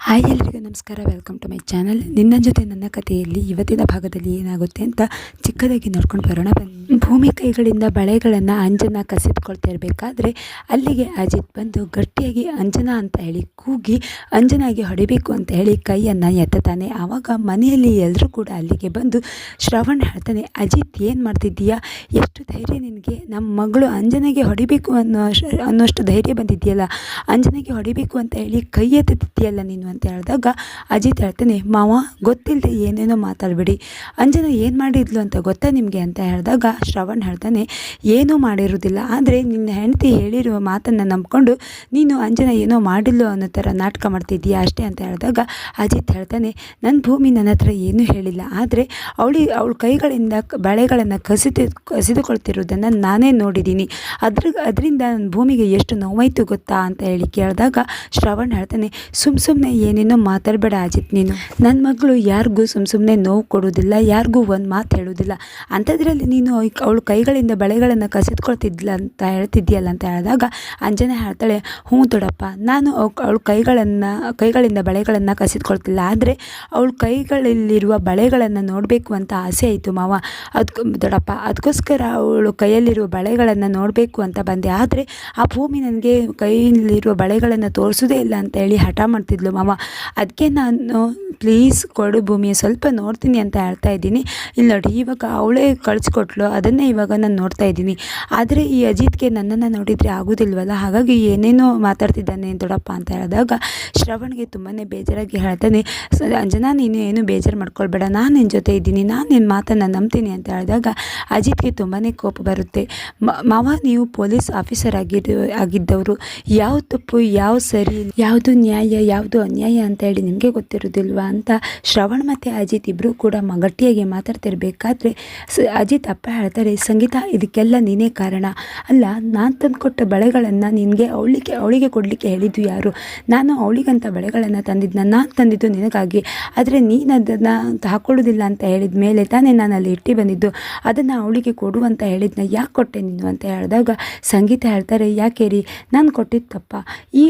Hi ಎಲ್ಲರಿಗೂ ನಮಸ್ಕಾರ welcome to my channel ನಿನ್ನ ಜೊತೆ ನನ್ನ ಕಥೆಯಲ್ಲಿ ಇವತ್ತಿನ ಭಾಗದಲ್ಲಿ ಏನಾಗುತ್ತೆ ಅಂತ ಚಿಕ್ಕದಾಗಿ ನೋಡ್ಕೊಂಡು ಬರೋಣ. ಬನ್ನಿ ಭೂಮಿ ಕೈಗಳಿಂದ ಬಳೆಗಳನ್ನು ಅಂಜನ ಕಸಿದ್ಕೊಳ್ತಾ ಇರಬೇಕಾದ್ರೆ ಅಲ್ಲಿಗೆ ಅಜಿತ್ ಬಂದು ಗಟ್ಟಿಯಾಗಿ ಅಂಜನಾ ಅಂತ ಹೇಳಿ ಕೂಗಿ ಅಂಜನಾಗೆ ಹೊಡಿಬೇಕು ಅಂತ ಹೇಳಿ ಕೈಯನ್ನು ಎತ್ತತಾನೆ. ಆವಾಗ ಮನೆಯಲ್ಲಿ ಎಲ್ಲರೂ ಕೂಡ ಅಲ್ಲಿಗೆ ಬಂದು ಶ್ರವಣ್ ಹೇಳ್ತಾನೆ, ಅಜಿತ್, ಏನು ಮಾಡ್ತಿದ್ದೀಯಾ? ಎಷ್ಟು ಧೈರ್ಯ ನಿನಗೆ? ನಮ್ಮ ಮಗಳು ಅಂಜನಾಗೆ ಹೊಡಿಬೇಕು ಅನ್ನೋ ಅನ್ನೋಷ್ಟು ಧೈರ್ಯ ಬಂದಿದೆಯಲ್ಲ? ಅಂಜನಾಗೆ ಹೊಡಿಬೇಕು ಅಂತ ಹೇಳಿ ಕೈ ಎತ್ತಿದ್ದೀಯಲ್ಲ ನೀನು ಅಂತ ಹೇಳಿದಾಗ, ಅಜಿತ್ ಹೇಳ್ತಾನೆ, ಮಾವ ಗೊತ್ತಿಲ್ಲದೆ ಏನೇನೋ ಮಾತಾಡಬೇಡಿ. ಅಂಜನ ಏನು ಮಾಡಿದ್ಲು ಅಂತ ಗೊತ್ತಾ ನಿಮಗೆ? ಅಂತ ಹೇಳಿದಾಗ, ಶ್ರವಣ್ ಹೇಳ್ತಾನೆ, ಏನೂ ಮಾಡಿರೋದಿಲ್ಲ. ಆದರೆ ನಿನ್ನ ಹೆಂಡತಿ ಹೇಳಿರುವ ಮಾತನ್ನು ನಂಬಿಕೊಂಡು ನೀನು ಅಂಜನ ಏನೋ ಮಾಡಿಲ್ಲ ಅನ್ನೋ ಥರ ನಾಟಕ ಮಾಡ್ತಿದ್ದೀಯಾ ಅಷ್ಟೇ? ಅಂತ ಹೇಳಿದಾಗ, ಅಜಿತ್ ಹೇಳ್ತಾನೆ ನನ್ನ ಭೂಮಿ ನನ್ನ ಹತ್ರ ಏನೂ ಹೇಳಿಲ್ಲ. ಆದರೆ ಅವಳಿ, ಅವಳ ಕೈಗಳಿಂದ ಬಳೆಗಳನ್ನು ಕಸಿದು ಕಸಿದುಕೊಳ್ತಿರೋದನ್ನು ನಾನೇ ನೋಡಿದ್ದೀನಿ. ಅದ್ರ, ಅದರಿಂದ ನನ್ನ ಭೂಮಿಗೆ ಎಷ್ಟು ನೋವಾಯಿತು ಗೊತ್ತಾ? ಅಂತ ಹೇಳಿ ಕೇಳಿದಾಗ, ಶ್ರವಣ್ ಹೇಳ್ತಾನೆ ಸುಮ್ಮ ಸುಮ್ಮನೆ ಏನೇನೋ ಮಾತಾಡಬೇಡ ಅಜಿತ್ ನೀನು. ನನ್ನ ಮಗಳು ಯಾರಿಗೂ ಸುಮ್ಮ ಸುಮ್ಮನೆ ನೋವು ಕೊಡೋದಿಲ್ಲ, ಯಾರಿಗೂ ಒಂದು ಮಾತು ಹೇಳೋದಿಲ್ಲ. ಅಂಥದ್ರಲ್ಲಿ ನೀನು ಅವಳು ಕೈಗಳಿಂದ ಬಳೆಗಳನ್ನು ಕಸಿದ್ಕೊಳ್ತಿದ್ಲ ಅಂತ ಹೇಳ್ತಿದ್ದೀಯಲ್ಲ ಅಂತ ಹೇಳಿದಾಗ ಅಂಜನೆ ಹೇಳ್ತಾಳೆ, ಹ್ಞೂ ತೊಡಪ್ಪ, ನಾನು ಅವಳ ಕೈಗಳನ್ನು, ಕೈಗಳಿಂದ ಬಳೆಗಳನ್ನು ಕಸಿದ್ಕೊಳ್ತಿಲ್ಲ, ಆದರೆ ಅವಳ ಕೈಗಳಲ್ಲಿರುವ ಬಳೆಗಳನ್ನು ನೋಡಬೇಕು ಅಂತ ಆಸೆ ಆಯಿತು ಮಾವ. ಅದಕ್ಕೆ ದೊಡ್ಡಪ್ಪ ಅದಕ್ಕೋಸ್ಕರ ಅವಳು ಕೈಯಲ್ಲಿರುವ ಬಳೆಗಳನ್ನು ನೋಡಬೇಕು ಅಂತ ಬಂದೆ. ಆದರೆ ಆ ಭೂಮಿ ನನಗೆ ಕೈಯಲ್ಲಿರುವ ಬಳೆಗಳನ್ನು ತೋರಿಸೋದೇ ಇಲ್ಲ ಅಂತ ಹೇಳಿ ಹಠ ಮಾಡ್ತಿದ್ಲು ಮಾವ. ಅದಕ್ಕೆ ನಾನು, ಪ್ಲೀಸ್ ಕೊಡು ಭೂಮಿ ಸ್ವಲ್ಪ ನೋಡ್ತೀನಿ ಅಂತ ಹೇಳ್ತಾ ಇದ್ದೀನಿ. ಇಲ್ಲಿ ನೋಡಿ ಇವಾಗ ಅವಳೇ ಕಳಿಸ್ಕೊಟ್ಲು, ಅದನ್ನೇ ಇವಾಗ ನಾನು ನೋಡ್ತಾ ಇದ್ದೀನಿ. ಆದರೆ ಈ ಅಜಿತ್ಗೆ ನನ್ನನ್ನು ನೋಡಿದರೆ ಆಗೋದಿಲ್ವಲ್ಲ? ಹಾಗಾಗಿ ಏನೇನೋ ಮಾತಾಡ್ತಿದ್ದಾನೆ ದೊಡ್ಡಪ್ಪ ಅಂತ ಹೇಳಿದಾಗ, ಶ್ರವಣ್ಗೆ ತುಂಬಾ ಬೇಜಾರಾಗಿ ಹೇಳ್ತಾನೆ, "ಸ- ಅಂಜನಾ, ನೀನು ಏನು ಬೇಜಾರು ಮಾಡ್ಕೊಳ್ಬೇಡ, ನಾನು ನಿನ್ನ ಜೊತೆ ಇದ್ದೀನಿ, ನಾನು ನಿನ್ನ ಮಾತನ್ನು ನಂಬ್ತೀನಿ ಅಂತ ಹೇಳಿದಾಗ, ಅಜಿತ್ಗೆ ತುಂಬಾ ಕೋಪ ಬರುತ್ತೆ. ಮಾವ, ನೀವು ಪೊಲೀಸ್ ಆಫೀಸರ್ ಆಗಿದ್ದು ಆಗಿದ್ದವರು, ಯಾವ ತಪ್ಪು, ಯಾವ ಸರಿ, ಯಾವುದು ನ್ಯಾಯ, ಯಾವುದು ಅನ್ಯಾಯ ಅಂತ ಹೇಳಿ ನಿಮಗೆ ಗೊತ್ತಿರೋದಿಲ್ವಾ ಅಂತ ಶ್ರವಣ್ ಮತ್ತು ಅಜಿತ್ ಇಬ್ಬರು ಕೂಡ ಮಗಟ್ಟಿಯಾಗಿ ಗಟ್ಟಿಯಾಗಿ ಮಾತಾಡ್ತಿರ್ಬೇಕಾದ್ರೆ ಸ ಅಜಿತ್ ಅಪ್ಪ ಹೇಳ್ತಾರೆ, ಸಂಗೀತ, ಇದಕ್ಕೆಲ್ಲ ನೀನೇ ಕಾರಣ. ಅಲ್ಲ, ನಾನು ತಂದುಕೊಟ್ಟ ಬಳೆಗಳನ್ನು ನಿನಗೆ ಅವಳಿಗೆ ಅವಳಿಗೆ ಕೊಡಲಿಕ್ಕೆ ಹೇಳಿದ್ದು ಯಾರು? ನಾನು ಅವಳಿಗಂತ ಬಳೆಗಳನ್ನು ತಂದಿದ್ದನ್ನ ನಾನು ತಂದಿದ್ದು ನಿನಗಾಗಿ. ಆದರೆ ನೀನು ಅದನ್ನು ಹಾಕೊಳ್ಳೋದಿಲ್ಲ ಅಂತ ಹೇಳಿದ ಮೇಲೆ ತಾನೇ ನಾನು ಅಲ್ಲಿ ಇಟ್ಟು ಬಂದಿದ್ದು. ಅದನ್ನು ಅವಳಿಗೆ ಕೊಡು ಅಂತ ಹೇಳಿದ್ನ, ಯಾಕೆ ಕೊಟ್ಟೆ ನೀನು? ಅಂತ ಹೇಳಿದಾಗ ಸಂಗೀತ ಹೇಳ್ತಾರೆ, ಯಾಕೆ ರೀ? ನಾನು ಕೊಟ್ಟಿದ್ದಪ್ಪ ಈ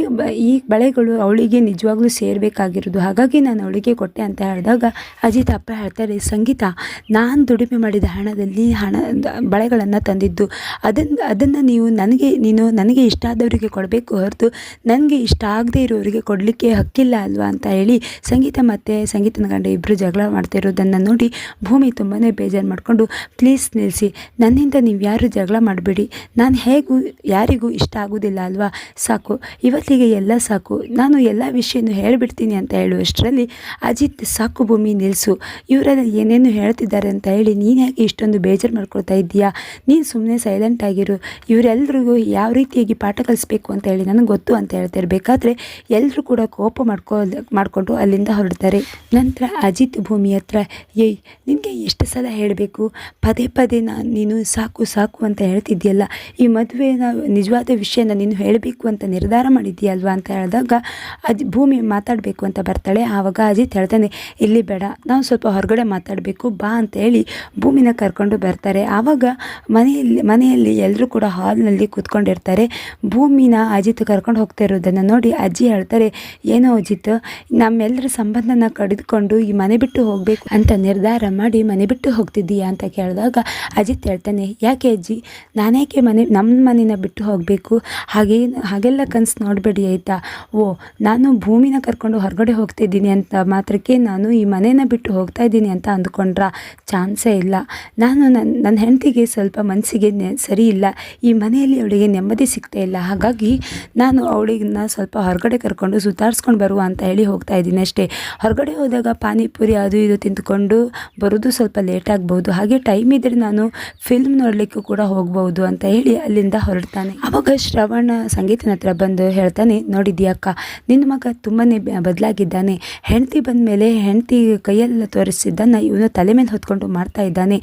ಈ ಬಳೆಗಳು ಅವಳಿಗೆ ನಿಜವಾಗ್ಲೂ ಸೇರಬೇಕಾಗಿರೋದು ಹಾಗಾಗಿ ನಾನು ಅವಳಿಗೆ ಕೊಟ್ಟೆ ಅಂತ ಹೇಳಿದಾಗ, ಅಜಿತ್ ಅಪ್ಪ ಹೇಳ್ತಾರೆ, ಸಂಗೀತ, ನಾನು ದುಡಿಮೆ ಮಾಡಿದ ಹಣದಲ್ಲಿ ಹಣ, ಬಳೆಗಳನ್ನು ತಂದಿದ್ದು. ಅದನ್ನು ಅದನ್ನು ನೀವು ನನಗೆ, ನೀನು ನನಗೆ ಇಷ್ಟ ಆದವರಿಗೆ ಕೊಡಬೇಕು ಹೊರತು ನನಗೆ ಇಷ್ಟ ಆಗದೇ ಇರೋರಿಗೆ ಕೊಡಲಿಕ್ಕೆ ಹಕ್ಕಿಲ್ಲ ಅಲ್ವಾ? ಅಂತ ಹೇಳಿ ಸಂಗೀತ ಮತ್ತು ಸಂಗೀತನ ಗಂಡ ಇಬ್ಬರು ಜಗಳ ಮಾಡ್ತಿರೋದನ್ನು ನೋಡಿ ಭೂಮಿ ತುಂಬಾ ಬೇಜಾರು ಮಾಡಿಕೊಂಡು, ಪ್ಲೀಸ್ ನಿಲ್ಲಿಸಿ ನನ್ನಿಂದ ನೀವು ಯಾರು ಜಗಳ ಮಾಡಬೇಡಿ. ನಾನು ಹೇಗೂ, ಯಾರಿಗೂ ಇಷ್ಟ ಆಗೋದಿಲ್ಲ ಅಲ್ವಾ? ಸಾಕು, ಇವತ್ತಿಗೆ ಎಲ್ಲ ಸಾಕು. ನಾನು ಎಲ್ಲ ವಿಷಯನೂ ಹೇಳಿಬಿಡ್ತೀನಿ ಅಂತ ಹೇಳುವಷ್ಟರಲ್ಲಿ ಅಜಿತ್ ಸಾಕು ಭೂಮಿ ನಿಲ್ಲಿಸು ಇವರೆಲ್ಲ ಏನೇನು ಹೇಳ್ತಿದ್ದಾರೆ ಅಂತ ಹೇಳಿ ನೀನು ಯಾಕೆ ಇಷ್ಟೊಂದು ಬೇಜಾರು ಮಾಡ್ಕೊಳ್ತಾ ಇದ್ದೀಯಾ? ನೀನು ಸುಮ್ಮನೆ ಸೈಲೆಂಟ್ ಆಗಿರು. ಇವರೆಲ್ರಿಗೂ ಯಾವ ರೀತಿಯಾಗಿ ಪಾಠ ಕಲಿಸ್ಬೇಕು ಅಂತ ಹೇಳಿ ನನಗೆ ಗೊತ್ತು ಅಂತ ಹೇಳ್ತಿರ್ಬೇಕಾದ್ರೆ ಎಲ್ಲರೂ ಕೂಡ ಕೋಪ ಮಾಡ್ಕೋ, ಮಾಡಿಕೊಂಡು ಅಲ್ಲಿಂದ ಹೊರಡ್ತಾರೆ. ನಂತರ ಅಜಿತ್ ಭೂಮಿ ಹತ್ರ, ಏಯ್, ನಿನಗೆ ಎಷ್ಟು ಸಲ ಹೇಳಬೇಕು? ಪದೇ ಪದೇ ನಾನು ನೀನು ಸಾಕು ಸಾಕು ಅಂತ ಹೇಳ್ತಿದ್ದೀಯಲ್ಲ. ಈ ಮದುವೆನ ನಿಜವಾದ ವಿಷಯನ ನೀನು ಹೇಳಬೇಕು ಅಂತ ನಿರ್ಧಾರ ಮಾಡಿದ್ದೀಯಲ್ವಾ? ಅಂತ ಹೇಳಿದಾಗ ಅಜ್ ಭೂಮಿ ಮಾತಾಡಬೇಕು ಅಂತ ಬರ್ತಾಳೆ. ಆವಾಗ ಅಜಿತ್ ಹೇಳ್ತಾನೆ, ಇಲ್ಲಿ ಬೇಡ, ನಾವು ಸ್ವಲ್ಪ ಹೊರಗಡೆ ಮಾತಾಡಬೇಕು, ಬಾ ಅಂತ ಹೇಳಿ ಭೂಮಿನ ಕರ್ಕೊಂಡು ಬರ್ತಾರೆ. ಆವಾಗ ಮನೆಯಲ್ಲಿ ಮನೆಯಲ್ಲಿ ಎಲ್ಲರೂ ಕೂಡ ಹಾಲ್ನಲ್ಲಿ ಕೂತ್ಕೊಂಡಿರ್ತಾರೆ. ಭೂಮಿನ ಅಜಿತ್ ಕರ್ಕೊಂಡು ಹೋಗ್ತಾ ಇರೋದನ್ನು ನೋಡಿ ಅಜ್ಜಿ ಹೇಳ್ತಾರೆ, ಏನೋ ಅಜಿತ್ ನಮ್ಮೆಲ್ಲರ ಸಂಬಂಧನ ಕಡಿದುಕೊಂಡು ಈ ಮನೆ ಬಿಟ್ಟು ಹೋಗಬೇಕು ಅಂತ ನಿರ್ಧಾರ ಮಾಡಿ ಮನೆ ಬಿಟ್ಟು ಹೋಗ್ತಿದ್ದೀಯಾ? ಅಂತ ಕೇಳಿದಾಗ ಅಜಿತ್ ಹೇಳ್ತಾನೆ, ಯಾಕೆ ಅಜ್ಜಿ ನಾನೇಕೆ ಮನೆ ನಮ್ಮ ಮನೇನ ಬಿಟ್ಟು ಹೋಗಬೇಕು? ಹಾಗೆ ಹಾಗೆಲ್ಲ ಕನಸು ನೋಡಬೇಡಿ ಆಯಿತಾ? ಓ, ನಾನು ಭೂಮಿನ ಕರ್ಕೊಂಡು ಹೊರಗಡೆ ಹೋಗ್ತಿದ್ದೀನಿ ಅಂತ ಮಾತ್ರಕ್ಕೆ ನಾನು ಈ ಮನೇನ ಬಿಟ್ಟು ಹೋಗ್ತಾ ಇದ್ದೀನಿ ಅಂತ ಅಂದ್ಕೊಂಡ್ರ ಚಾನ್ಸೇ ಇಲ್ಲ. ನಾನು ನನ್ನ ನನ್ನ ಹೆಂಡತಿಗೆ ಸ್ವಲ್ಪ ಮನಸ್ಸಿಗೆ ಸರಿ ಇಲ್ಲ. ಈ ಮನೆಯಲ್ಲಿ ಅವಳಿಗೆ ನೆಮ್ಮದಿ ಸಿಗ್ತಾ ಇಲ್ಲ. ಹಾಗಾಗಿ ನಾನು ಅವಳಿಗನ್ನ ಸ್ವಲ್ಪ ಹೊರಗಡೆ ಕರ್ಕೊಂಡು ಸುತ್ತಾಡ್ಸ್ಕೊಂಡು ಬರುವ ಅಂತ ಹೇಳಿ ಹೋಗ್ತಾ ಇದ್ದೀನಿ ಅಷ್ಟೇ. ಹೊರಗಡೆ ಹೋದಾಗ ಪಾನಿಪುರಿ ಅದು ಇದು ತಿಂದ್ಕೊಂಡು ಬರೋದು ಸ್ವಲ್ಪ ಲೇಟ್ ಆಗ್ಬೋದು. ಹಾಗೆ ಟೈಮ್ ಇದ್ದರೆ ನಾನು ಫಿಲ್ಮ್ ನೋಡಲಿಕ್ಕೂ ಕೂಡ ಹೋಗ್ಬೋದು ಅಂತ ಹೇಳಿ ಅಲ್ಲಿಂದ ಹೊರಡ್ತಾನೆ. ಅವಾಗ ಶ್ರವಣ ಸಂಗೀತನ ಹತ್ರ ಬಂದು ಹೇಳ್ತಾನೆ, ನೋಡಿದ್ಯಾ ಅಕ್ಕ? ನಿನ್ನ ಮಗ ತುಂಬಾ ಬದಲಾಗಿದ್ದಾನೆ. ಹೆಂಡತಿ ಬಂದ ಮೇಲೆ ಹೆಂಡತಿ ಕೈಯೆಲ್ಲ ತೋರಿಸಿದ್ದನ್ನು ಇವನು ತಲೆ ಮೇಲೆ ಹೊತ್ಕೊಂಡು ಮಾಡ್ತಾ ಇದ್ದಾನೆ.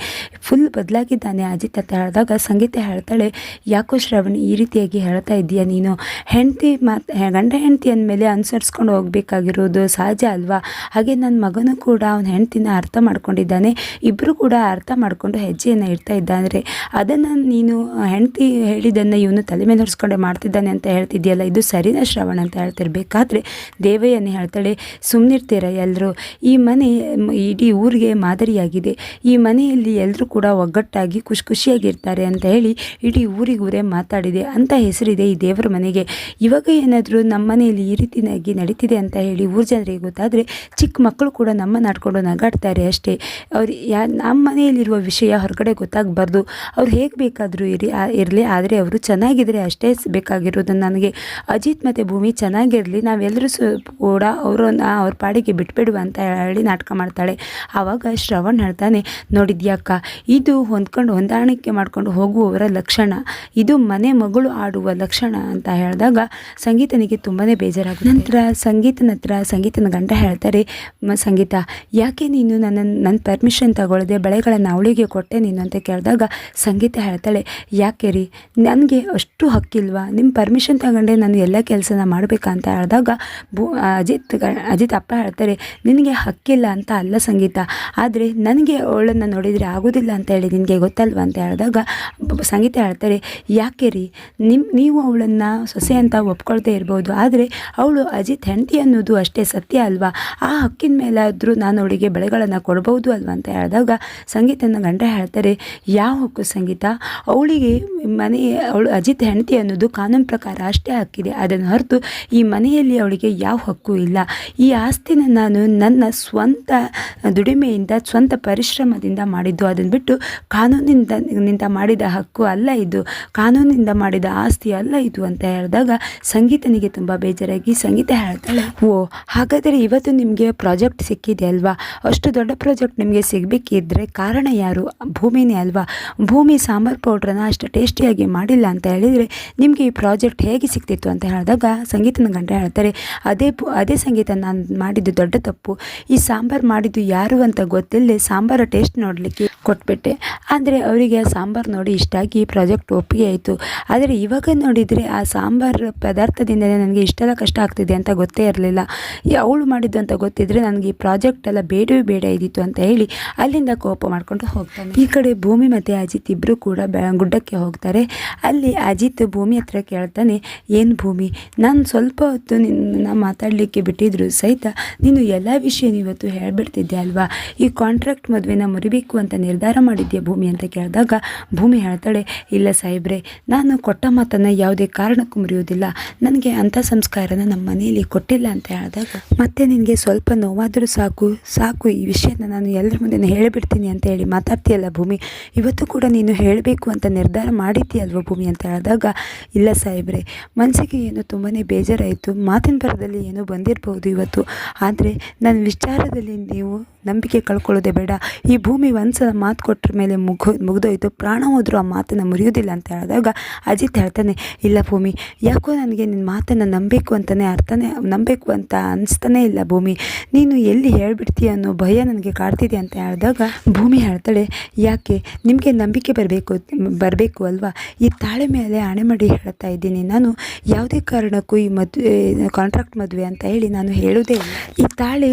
ಫುಲ್ ಬದಲಾಗಿದ್ದಾನೆ. ಅಜಿತ್ ಅಂತ ಹೇಳಿದಾಗ ಸಂಗೀತ ಹೇಳ್ತಾಳೆ, ಯಾಕೋ ಶ್ರವಣ್, ಈ ರೀತಿಯಾಗಿ ಹೇಳ್ತಾ ಇದ್ದೀಯ ನೀನು? ಹೆಂಡತಿ ಮಾತು ಗಂಡ ಹೆಂಡತಿ ಅಂದಮೇಲೆ ಅನುಸರಿಸ್ಕೊಂಡು ಹೋಗಬೇಕಾಗಿರೋದು ಸಹಜ ಅಲ್ವಾ? ಹಾಗೆ ನನ್ನ ಮಗನೂ ಕೂಡ ಅವನ ಹೆಂಡ್ತಿನ ಅರ್ಥ ಮಾಡ್ಕೊಂಡಿದ್ದಾನೆ. ಇಬ್ಬರು ಕೂಡ ಅರ್ಥ ಮಾಡಿಕೊಂಡು ಹೆಜ್ಜೆಯನ್ನು ಇಡ್ತಾ ಇದ್ದಾರೆ ಅದನ್ನು ನೀನು, ಹೆಂಡತಿ ಹೇಳಿದ್ದನ್ನು ಇವನು ತಲೆ ಮೇಲೆ ಹೊರಿಸ್ಕೊಂಡೆ ಮಾಡ್ತಿದ್ದಾನೆ ಅಂತ ಹೇಳ್ತಿದ್ಯಲ್ಲ, ಇದು ಸರಿನಾ ಶ್ರವಣ ಅಂತ ಹೇಳ್ತಿರ್ಬೇಕಾದ್ರೆ ದೇವ ದೇವಯ್ಯನೇ ಹೇಳ್ತಾಳೆ ಸುಮ್ಮನಿರ್ತೀರ ಎಲ್ಲರೂ ಈ ಮನೆ, ಇಡೀ ಊರಿಗೆ ಮಾದರಿಯಾಗಿದೆ. ಈ ಮನೆಯಲ್ಲಿ ಎಲ್ಲರೂ ಕೂಡ ಒಗ್ಗಟ್ಟಾಗಿ ಖುಷಿ ಖುಷಿಯಾಗಿರ್ತಾರೆ ಅಂತ ಹೇಳಿ ಇಡೀ ಊರಿಗೂರೇ ಮಾತಾಡಿದೆ ಅಂತ ಹೆಸರಿದೆ ಈ ದೇವರ ಮನೆಗೆ. ಇವಾಗ ಏನಾದರೂ ನಮ್ಮ ಮನೆಯಲ್ಲಿ ಈ ರೀತಿಯಾಗಿ ನಡೀತಿದೆ ಅಂತ ಹೇಳಿ ಊರ ಜನರಿಗೆ ಗೊತ್ತಾದರೆ ಚಿಕ್ಕ ಮಕ್ಕಳು ಕೂಡ ನಮ್ಮ ಆಡ್ಕೊಂಡು ನಗಾಡ್ತಾರೆ ಅಷ್ಟೇ. ಅವ್ರು ಯಾ ನಮ್ಮ ಮನೆಯಲ್ಲಿರುವ ವಿಷಯ ಹೊರಗಡೆ ಗೊತ್ತಾಗಬಾರ್ದು. ಅವ್ರು ಹೇಗೆ ಬೇಕಾದರೂ ಇರಿ ಇರಲಿ, ಆದರೆ ಅವರು ಚೆನ್ನಾಗಿದ್ದರೆ ಅಷ್ಟೇ ಬೇಕಾಗಿರೋದು ನನಗೆ. ಅಜಿತ್ ಮತ್ತು ಭೂಮಿ ಚೆನ್ನಾಗಿರಲಿ ನಾವೆಲ್ಲರೂ ಸ ಕೂಡ ಅವರನ್ನ ಅವ್ರ ಪಾಡಿಗೆ ಬಿಟ್ಬಿಡುವ ಅಂತ ಹೇಳಿ ನಾಟಕ ಮಾಡ್ತಾಳೆ. ಆವಾಗ ಶ್ರವಣ್ ಹೇಳ್ತಾನೆ ನೋಡಿದ್ಯಾಕ್ಕ ಇದು ಹೊಂದ್ಕೊಂಡು ಹೊಂದಾಣಿಕೆ ಮಾಡಿಕೊಂಡು ಹೋಗುವವರ ಲಕ್ಷಣ. ಇದು ಮನೆ ಮಗಳು ಆಡುವ ಲಕ್ಷಣ ಅಂತ ಹೇಳಿದಾಗ ಸಂಗೀತನಿಗೆ ತುಂಬಾ ಬೇಜಾರಾಗುತ್ತೆ. ನಂತರ ಸಂಗೀತನ ಹತ್ರ ಸಂಗೀತನ ಗಂಡ ಹೇಳ್ತಾರೆ ಸಂಗೀತ, ಯಾಕೆ ನೀನು ನನ್ನ ನನ್ನ ಪರ್ಮಿಷನ್ ತಗೊಳ್ಳದೆ ಬಳೆಗಳನ್ನು ಅವಳಿಗೆ ಕೊಟ್ಟೆ ನೀನು? ಅಂತ ಕೇಳಿದಾಗ ಸಂಗೀತ ಹೇಳ್ತಾಳೆ, ಯಾಕೆ ರೀ? ನನಗೆ ಅಷ್ಟು ಹಕ್ಕಿಲ್ವಾ? ನಿಮ್ಮ ಪರ್ಮಿಷನ್ ತಗೊಂಡೆ ನಾನು ಎಲ್ಲ ಕೆಲಸನ ಮಾಡಬೇಕಂತ ಹೇಳಿದಾಗ ಭೂ ಅಜಿತ್ ಅಜಿತ್ ಅಪ್ಪ ಹೇಳ್ತಾರೆ, ನಿನಗೆ ಹಕ್ಕಿಲ್ಲ ಅಂತ ಅಲ್ಲ ಸಂಗೀತ, ಆದರೆ ನನಗೆ ಅವಳನ್ನು ನೋಡಿದರೆ ಆಗೋದಿಲ್ಲ ಅಂತ ಹೇಳಿ ನಿನಗೆ ಗೊತ್ತಲ್ವ ಅಂತ ಹೇಳಿದಾಗ ಸಂಗೀತ ಹೇಳ್ತಾರೆ, ಯಾಕೆ ರೀ ನಿಮ್ಮ ನೀವು ಅವಳನ್ನು ಸೊಸೆ ಅಂತ ಒಪ್ಕೊಳ್ತಾ ಇರ್ಬೋದು, ಆದರೆ ಅವಳು ಅಜಿತ್ ಹೆಂಡತಿ ಅನ್ನೋದು ಅಷ್ಟೇ ಸತ್ಯ ಅಲ್ವಾ, ಆ ಹಕ್ಕಿನ ಮೇಲಾದರೂ ನಾನು ಅವಳಿಗೆ ಬೆಳೆಗಳನ್ನು ಕೊಡ್ಬೋದು ಅಲ್ವಾ ಅಂತ ಹೇಳಿದಾಗ ಸಂಗೀತನ ಗಂಡ ಹೇಳ್ತಾರೆ, ಯಾವ ಹಕ್ಕು ಸಂಗೀತ, ಅವಳಿಗೆ ಮನೆ, ಅವಳು ಅಜಿತ್ ಹೆಂಡತಿ ಅನ್ನೋದು ಕಾನೂನು ಪ್ರಕಾರ ಅಷ್ಟೇ ಹಕ್ಕಿದೆ, ಅದನ್ನು ಹೊರತು ಈ ಮನೆಯಲ್ಲಿ ಅವಳಿಗೆ ಯಾವ ಹಕ್ಕು ಇಲ್ಲ. ಈ ಆಸ್ತಿನ ನಾನು ನನ್ನ ಸ್ವಂತ ದುಡಿಮೆಯಿಂದ, ಸ್ವಂತ ಪರಿಶ್ರಮದಿಂದ ಮಾಡಿದ್ದು. ಅದನ್ನು ಬಿಟ್ಟು ಕಾನೂನಿಂದ, ನಿಂದ ಮಾಡಿದ ಹಕ್ಕು ಅಲ್ಲ ಇದು. ಕಾನೂನಿಂದ ಮಾಡಿದ ಆಸ್ತಿ ಅಲ್ಲ ಇದು ಅಂತ ಹೇಳಿದಾಗ ಸಂಗೀತನಿಗೆ ತುಂಬ ಬೇಜಾರಾಗಿ ಸಂಗೀತ ಹೇಳ್ತಾಳೆ, ಓ, ಹಾಗಾದರೆ ಇವತ್ತು ನಿಮಗೆ ಪ್ರಾಜೆಕ್ಟ್ ಸಿಕ್ಕಿದೆ ಅಲ್ವಾ? ಅಷ್ಟು ದೊಡ್ಡ ಪ್ರಾಜೆಕ್ಟ್ ನಿಮಗೆ ಸಿಗಬೇಕಿದ್ರೆ ಕಾರಣ ಯಾರು? ಭೂಮಿನೇ ಅಲ್ವಾ? ಭೂಮಿ ಸಾಂಬಾರು ಪೌಡ್ರನ್ನ ಅಷ್ಟು ಟೇಸ್ಟಿಯಾಗಿ ಮಾಡಿಲ್ಲ ಅಂತ ಹೇಳಿದರೆ ನಿಮಗೆ ಈ ಪ್ರಾಜೆಕ್ಟ್ ಹೇಗೆ ಸಿಕ್ತಿತ್ತು ಅಂತ ಹೇಳಿದಾಗ ಸಂಗೀತನ ಗಂಡ ಹೇಳ್ತಾರೆ, ಅದೇ ಭೂ- ಅದೇ ಸಂಗೀತ ನಾನು ಮಾಡಿದ್ದು ದೊಡ್ಡ ತಪ್ಪು. ಈ ಸಾಂಬಾರು ಮಾಡಿದ್ದು ಯಾರು ಅಂತ ಗೊತ್ತಿಲ್ಲದೆ ಸಾಂಬಾರು ಟೇಸ್ಟ್ ನೋಡಲಿಕ್ಕೆ ಕೊಟ್ಬಿಟ್ಟೆ. ಆದರೆ ಅವರಿಗೆ ಆ ಸಾಂಬಾರು ನೋಡಿ ಇಷ್ಟ ಆಗಿ ಪ್ರಾಜೆಕ್ಟ್ ಒಪ್ಪಿಗೆ ಆಯಿತು. ಆದರೆ ಇವಾಗ ನೋಡಿದರೆ ಆ ಸಾಂಬಾರು ಪದಾರ್ಥದಿಂದಲೇ ನನಗೆ ಇಷ್ಟೆಲ್ಲ ಕಷ್ಟ ಆಗ್ತಿದೆ ಅಂತ ಗೊತ್ತೇ ಇರಲಿಲ್ಲ. ಈ ಅವಳು ಮಾಡಿದ್ದು ಅಂತ ಗೊತ್ತಿದ್ದರೆ ನನಗೆ ಈ ಪ್ರಾಜೆಕ್ಟ್ ಎಲ್ಲ ಬೇಡವೇ ಬೇಡ ಇದ್ದಿತ್ತು ಅಂತ ಹೇಳಿ ಅಲ್ಲಿಂದ ಕೋಪ ಮಾಡಿಕೊಂಡು ಹೋಗ್ತಾನೆ. ಈ ಕಡೆ ಭೂಮಿ ಮತ್ತು ಅಜಿತ್ ಇಬ್ಬರು ಕೂಡ ಗುಡ್ಡಕ್ಕೆ ಹೋಗ್ತಾರೆ. ಅಲ್ಲಿ ಅಜಿತ್ ಭೂಮಿ ಹತ್ರ ಕೇಳ್ತಾನೆ, ಏನು ಭೂಮಿ? ನಾನು ಸ್ವಲ್ಪ ಹೊತ್ತು ನಿನ್ನ ಮಾತಾಡಲಿಕ್ಕೆ ಬಿಟ್ಟಿದ್ರು ಸಹಿತ ನೀನು ಎಲ್ಲ ವಿಷಯ ಇವತ್ತು ಹೇಳಿಬಿಡ್ತಿದ್ದೆ ಅಲ್ವಾ? ಈ ಕಾಂಟ್ರಾಕ್ಟ್ ಮದುವೆನ ಮುರಿಬೇಕು ಅಂತ ನಿರ್ಧಾರ ಮಾಡಿದ್ಯಾ ಭೂಮಿ ಅಂತ ಕೇಳಿದಾಗ, ಭೂಮಿ ಹೇಳ್ತಾಳೆ, ಇಲ್ಲ ಸಾಹೇಬ್ರೆ, ನಾನು ಕೊಟ್ಟ ಮಾತನ್ನು ಯಾವುದೇ ಕಾರಣಕ್ಕೂ ಮುರಿಯೋದಿಲ್ಲ ನನಗೆ ಅಂಥ ಸಂಸ್ಕಾರನ ನಮ್ಮ ಮನೆಯಲ್ಲಿ ಕೊಟ್ಟಿಲ್ಲ ಅಂತ ಹೇಳಿದಾಗ, ಮತ್ತೆ ನಿನಗೆ ಸ್ವಲ್ಪ ನೋವಾದರೂ ಸಾಕು ಸಾಕು, ಈ ವಿಷಯನ ನಾನು ಎಲ್ಲರ ಮುಂದೆ ಹೇಳಿಬಿಡ್ತೀನಿ ಅಂತ ಹೇಳಿ ಮಾತಾಡ್ತೀಯಲ್ಲ ಭೂಮಿ? ಇವತ್ತು ಕೂಡ ನೀನು ಹೇಳಬೇಕು ಅಂತ ನಿರ್ಧಾರ ಮಾಡಿದ್ದೀಯಲ್ವ ಭೂಮಿ ಅಂತ ಹೇಳಿದಾಗ, ಇಲ್ಲ ಸಾಹೇಬ್ರೆ, ಮನಸ್ಸಿಗೆ ಏನು ತುಂಬಾ ಬೇಜಾರಾಯಿತು, ಮಾತಿನ ಬರದಲ್ಲಿ ಏನೋ ಬಂದಿರಬಹುದು ಇವತ್ತು. ಆದರೆ ನನ್ನ ವಿಚಾರದಲ್ಲಿ ನೀವು ನಂಬಿಕೆ ಕಳ್ಕೊಳ್ಳೋದೇ ಬೇಡ. ಈ ಭೂಮಿ ಒಂದ್ಸಲ ಮಾತು ಕೊಟ್ಟರ ಮೇಲೆ ಮುಗು ಮುಗಿದೋಯ್ತು. ಪ್ರಾಣ ಹೋದರೂ ಆ ಮಾತನ್ನು ಮುರಿಯೋದಿಲ್ಲ ಅಂತ ಹೇಳಿದಾಗ ಅಜಿತ್ ಹೇಳ್ತಾನೆ, ಇಲ್ಲ ಭೂಮಿ, ಯಾಕೋ ನನಗೆ ನಿನ್ನ ಮಾತನ್ನು ನಂಬಬೇಕು ಅಂತಲೇ ಅರ್ಥನೇ, ನಂಬಬೇಕು ಅಂತ ಅನಿಸ್ತಾನೇ ಇಲ್ಲ ಭೂಮಿ. ನೀನು ಎಲ್ಲಿ ಹೇಳ್ಬಿಡ್ತೀಯ ಅನ್ನೋ ಭಯ ನನಗೆ ಕಾಡ್ತಿದೆ ಅಂತ ಹೇಳಿದಾಗ ಭೂಮಿ ಹೇಳ್ತಾಳೆ, ಯಾಕೆ? ನಿಮಗೆ ನಂಬಿಕೆ ಬರಬೇಕು ಬರಬೇಕು ಅಲ್ವಾ? ಈ ತಾಳೆ ಮೇಲೆ ಹಣೆ ಮಾಡಿ ಹೇಳ್ತಾ ಇದ್ದೀನಿ. ನಾನು ಯಾವುದೇ ಕಾರಣಕ್ಕೂ ಈ ಮದುವೆ ಕಾಂಟ್ರಾಕ್ಟ್ ಮದುವೆ ಅಂತ ಹೇಳಿ ನಾನು ಹೇಳುವುದೇ ಈ ತಾಳಿ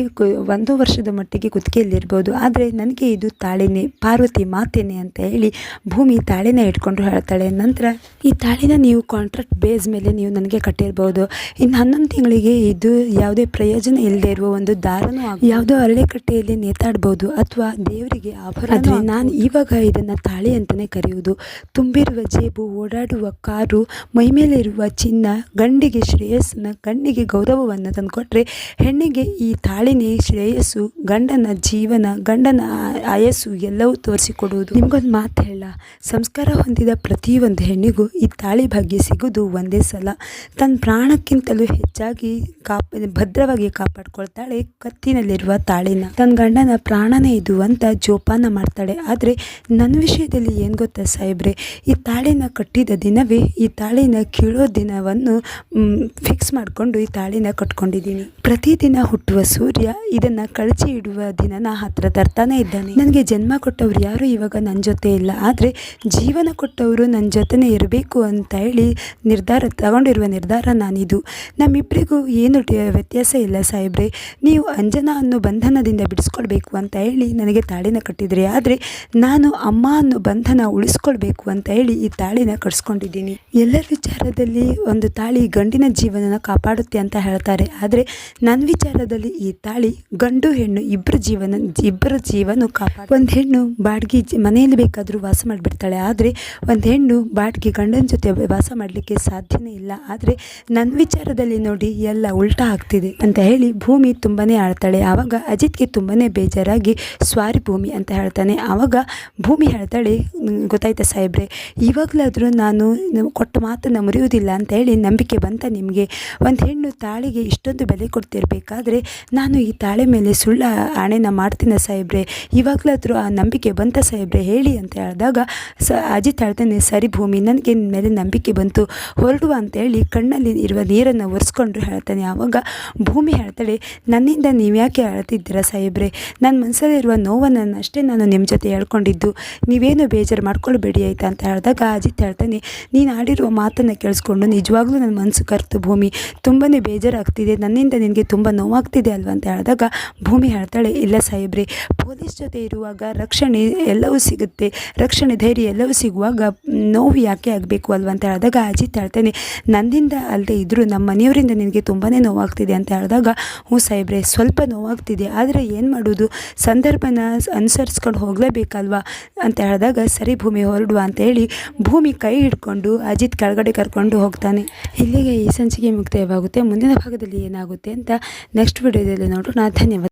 ಒಂದು ವರ್ಷದ ಮಟ್ಟಿಗೆ ಕುತ್ತಿಗೆಯಲ್ಲಿರ್ಬೋದು ಆದರೆ ನನಗೆ ಇದು ತಾಳೆನೆ ಪಾರ್ವತಿ ಮಾತೇನೆ ಅಂತ ಹೇಳಿ ಭೂಮಿ ತಾಳೆನ ಇಟ್ಕೊಂಡು ಹೇಳ್ತಾಳೆ. ನಂತರ ಈ ತಾಳಿನ ನೀವು ಕಾಂಟ್ರಾಕ್ಟ್ ಬೇಸ್ ಮೇಲೆ ನೀವು ನನಗೆ ಕಟ್ಟಿರ್ಬೋದು. ಇನ್ನು ಹನ್ನೊಂದು ತಿಂಗಳಿಗೆ ಇದು ಯಾವುದೇ ಪ್ರಯೋಜನ ಇಲ್ಲದೆ ಇರುವ ಒಂದು ದಾರನೂ ಯಾವುದೋ ಅರಳೆಕಟ್ಟೆಯಲ್ಲಿ ನೇತಾಡ್ಬೋದು ಅಥವಾ ದೇವರಿಗೆ ಆಭರಣ ನಾನು ಇವಾಗ ಇದನ್ನು ತಾಳಿ ಅಂತಲೇ ಕರೆಯುವುದು. ತುಂಬಿರುವ ಜೇಬು ಓಡಾಡುವ ಕಾರು ಮೈಮೇಲಿರುವ ಚಿನ್ನ ಗಂಡಿಗೆ ಶ್ರೇಯಸ್ಸನ್ನು ಗಂಡಿಗೆ ಗೌರವವನ್ನು ತಂದುಕೊಟ್ರೆ ಹೆಣ್ಣಿಗೆ ಈ ತಾಳಿನೇ ಶ್ರೇಯಸ್ಸು, ಗಂಡನ ಜೀವನ, ಗಂಡನ ಆಯಸ್ಸು ಎಲ್ಲವೂ ತೋರಿಸಿಕೊಡುವುದು. ನಿಮಗೊಂದು ಮಾತು ಹೇಳ. ಸಂಸ್ಕಾರ ಹೊಂದಿದ ಪ್ರತಿಯೊಂದು ಹೆಣ್ಣಿಗೂ ಈ ತಾಳಿ ಭಾಗ್ಯ ಸಿಗುವುದು ಒಂದೇ ಸಲ. ತನ್ನ ಪ್ರಾಣಕ್ಕಿಂತಲೂ ಹೆಚ್ಚಾಗಿ ಕಾಪ, ಭದ್ರವಾಗಿ ಕಾಪಾಡ್ಕೊಳ್ತಾಳೆ ಕತ್ತಿನಲ್ಲಿರುವ ತಾಳಿನ. ತನ್ನ ಗಂಡನ ಪ್ರಾಣನೇ ಇದು ಅಂತ ಜೋಪಾನ ಮಾಡ್ತಾಳೆ. ಆದರೆ ನನ್ನ ವಿಷಯದಲ್ಲಿ ಏನು ಗೊತ್ತಾ ಸಾಹೇಬ್ರೆ? ಈ ತಾಳಿನ ಕಟ್ಟಿದ ದಿನವೇ ಈ ತಾಳಿನ ಕೀಳೋ ದಿನವನ್ನು ಫಿಕ್ಸ್ ಮಾಡಿಕೊಂಡು ಈ ತಾಳಿನ ಕಟ್ಕೊಂಡಿದ್ದೀನಿ ಪ್ರತಿದಿನ ಹುಟ್ಟುವ ಸೂರ್ಯ ಇದನ್ನು ಕಳಚಿ ಇಡುವ ದಿನನ ಹತ್ರ ತರ್ತಾನೆ ಇದ್ದಾನೆ. ನನಗೆ ಜನ್ಮ ಕೊಟ್ಟವ್ರು ಯಾರು ಇವಾಗ ನನ್ನ ಜೊತೆ ಇಲ್ಲ. ಆದರೆ ಜೀವನ ಕೊಟ್ಟವರು ನನ್ನ ಜೊತೆನೇ ಇರಬೇಕು ಅಂತ ಹೇಳಿ ನಿರ್ಧಾರ ತಗೊಂಡಿರುವ ನಿರ್ಧಾರ ನಾನಿದು. ನಮ್ಮಿಬ್ಬರಿಗೂ ಏನು ವ್ಯತ್ಯಾಸ ಇಲ್ಲ ಸಾಹೇಬ್ರೆ. ನೀವು ಅಂಜನಾ ಅನ್ನೋ ಬಂಧನದಿಂದ ಬಿಡಿಸ್ಕೊಳ್ಬೇಕು ಅಂತ ಹೇಳಿ ನನಗೆ ತಾಳಿನ ಕಟ್ಟಿದ್ರಿ. ಆದರೆ ನಾನು ಅಮ್ಮ ಅನ್ನೋ ಬಂಧನ ಉಳಿಸ್ಕೊಳ್ಬೇಕು ಅಂತ ಹೇಳಿ ಈ ತಾಳಿನ ಕಟ್ಸ್ಕೊಂಡಿದ್ದೀನಿ. ಎಲ್ಲರ ವಿಚಾರದಲ್ಲಿ ಒಂದು ತಾಳಿ ಗಂಡಿನ ಜೀವನನ ಕಾಪಾಡುತ್ತೆ ಅಂತ ಹೇಳ್ತಾರೆ ಹೇಳ್ತಾರೆ ಆದರೆ ನನ್ನ ವಿಚಾರದಲ್ಲಿ ಈ ತಾಳಿ ಗಂಡು ಹೆಣ್ಣು ಇಬ್ಬರ ಜೀವನ ಇಬ್ಬರ ಜೀವನ ಕಾಪಾಡ ಒಂದು ಹೆಣ್ಣು ಬಾಡಿಗೆ ಮನೆಯಲ್ಲಿ ಬೇಕಾದರೂ ವಾಸ ಮಾಡಿಬಿಡ್ತಾಳೆ. ಆದರೆ ಒಂದು ಹೆಣ್ಣು ಬಾಡಿಗೆ ಗಂಡನ ಜೊತೆ ವಾಸ ಮಾಡಲಿಕ್ಕೆ ಸಾಧ್ಯನೇ ಇಲ್ಲ. ಆದರೆ ನನ್ನ ವಿಚಾರದಲ್ಲಿ ನೋಡಿ ಎಲ್ಲ ಉಲ್ಟಾ ಆಗ್ತಿದೆ ಅಂತ ಹೇಳಿ ಭೂಮಿ ತುಂಬಾ ಆಳ್ತಾಳೆ. ಆವಾಗ ಅಜಿತ್ಗೆ ತುಂಬಾ ಬೇಜಾರಾಗಿ ಸ್ವಾರಿ ಭೂಮಿ ಅಂತ ಹೇಳ್ತಾನೆ. ಆವಾಗ ಭೂಮಿ ಹೇಳ್ತಾಳೆ "ಹ್ಮ್, ಗೊತ್ತಾಯ್ತಾ ಸಾಹೇಬ್ರೆ ಇವಾಗಲಾದರೂ ನಾನು ಕೊಟ್ಟ ಮಾತನ್ನು ಮುರಿಯುವುದಿಲ್ಲ ಅಂತ ಹೇಳಿ ನಂಬಿಕೆ ಬಂತ ನಿಮಗೆ. ಒಂದು ಹೆಣ್ಣು ತಾಳಿಗೆ ಇಷ್ಟೊಂದು ಬೆಲೆ ಕೊಡ್ತಿರಬೇಕಾದ್ರೆ ನಾನು ಈ ತಾಳೆ ಮೇಲೆ ಸುಳ್ಳ ಆಣೆನ ಮಾಡ್ತೀನ ಸಾಹೇಬ್ರೆ. ಇವಾಗಲಾದರೂ ಆ ನಂಬಿಕೆ ಬಂತ ಸಾಹೇಬ್ರೆ? ಹೇಳಿ ಅಂತ ಹೇಳಿದಾಗ, ಸ ಅಜಿತ್ ಹೇಳ್ತಾನೆ ಸರಿ ಭೂಮಿ, ನನಗೆ ನಿನ್ನ ಮೇಲೆ ನಂಬಿಕೆ ಬಂತು. ಹೊರಡುವ ಅಂತೇಳಿ ಕಣ್ಣಲ್ಲಿ ಇರುವ ನೀರನ್ನು ಒರೆಸ್ಕೊಂಡು ಹೇಳ್ತಾನೆ. ಆವಾಗ ಭೂಮಿ ಹೇಳ್ತಾಳೆ, ನನ್ನಿಂದ ನೀವು ಯಾಕೆ ಹೇಳ್ತಿದ್ದೀರಾ ಸಾಹೇಬ್ರೆ? ನನ್ನ ಮನಸ್ಸಲ್ಲಿರುವ ನೋವನ್ನು ಅಷ್ಟೇ ನಾನು ನಿಮ್ಮ ಜೊತೆ ಹೇಳ್ಕೊಂಡಿದ್ದು. ನೀವೇನು ಬೇಜಾರು ಮಾಡ್ಕೊಳ್ಬೇಡಿ ಆಯ್ತಾ? ಅಂತ ಹೇಳಿದಾಗ ಅಜಿತ್ ಹೇಳ್ತಾನೆ ನೀನು ಆಡಿರುವ ಮಾತನ್ನು ಕೇಳಿಸ್ಕೊಂಡು ನಿಜವಾಗ್ಲೂ ನನ್ನ ಮನಸ್ಸು ಕರ್ತು ಭೂಮಿ. ತುಂಬಾ ಬೇಜಾರಾಗ್ತಿದೆ. ನನ್ನಿಂದ ನಿನಗೆ ತುಂಬ ನೋವಾಗ್ತಿದೆ ಅಲ್ವಾ ಅಂತ ಹೇಳಿದಾಗ, ಭೂಮಿ ಹೇಳ್ತಾಳೆ, ಇಲ್ಲ ಸಾಹೇಬ್ರೆ, ಪೊಲೀಸ್ ಜೊತೆ ಇರುವಾಗ ರಕ್ಷಣೆ ಎಲ್ಲವೂ ಸಿಗುತ್ತೆ, ರಕ್ಷಣೆ ಧೈರ್ಯ ಎಲ್ಲವೂ ಸಿಗುವಾಗ ನೋವು ಯಾಕೆ ಆಗಬೇಕು ಅಲ್ವಾ ಅಂತ ಹೇಳಿದಾಗ, ಅಜಿತ್ ಹೇಳ್ತಾನೆ ನನ್ನಿಂದ ಅಲ್ಲದೆ ಇದ್ದರೂ ನಮ್ಮ ಮನೆಯವರಿಂದ ನಿನಗೆ ತುಂಬಾ ನೋವಾಗ್ತಿದೆ ಅಂತ ಹೇಳಿದಾಗ, ಹ್ಞೂ ಸಾಹೇಬ್ರೆ, ಸ್ವಲ್ಪ ನೋವಾಗ್ತಿದೆ, ಆದರೆ ಏನು ಮಾಡೋದು, ಸಂದರ್ಭನ ಅನುಸರಿಸ್ಕೊಂಡು ಹೋಗಲೇಬೇಕಲ್ವಾ? ಅಂತ ಹೇಳಿದಾಗ, ಸರಿ ಭೂಮಿ, ಹೊರಡುವ, ಅಂತ ಹೇಳಿ ಭೂಮಿ ಕೈ ಹಿಡ್ಕೊಂಡು ಅಜಿತ್ ಕೆಳಗಡೆ ಕರ್ಕೊಂಡು ಹೋಗ್ತಾನೆ. ಇಲ್ಲಿಗೆ ಈ ಸಂಚಿಕೆ ಮುಕ್ತಾಯವಾಗುತ್ತೆ. ಮುಂದಿನ ಭಾಗದಲ್ಲಿ ಏನಾಗುತ್ತೆ ಅಂತ ನೆಕ್ಸ್ಟ್ ವಿಡಿಯೋದಲ್ಲಿ ನೋಡೋಣ. ಧನ್ಯವಾದ.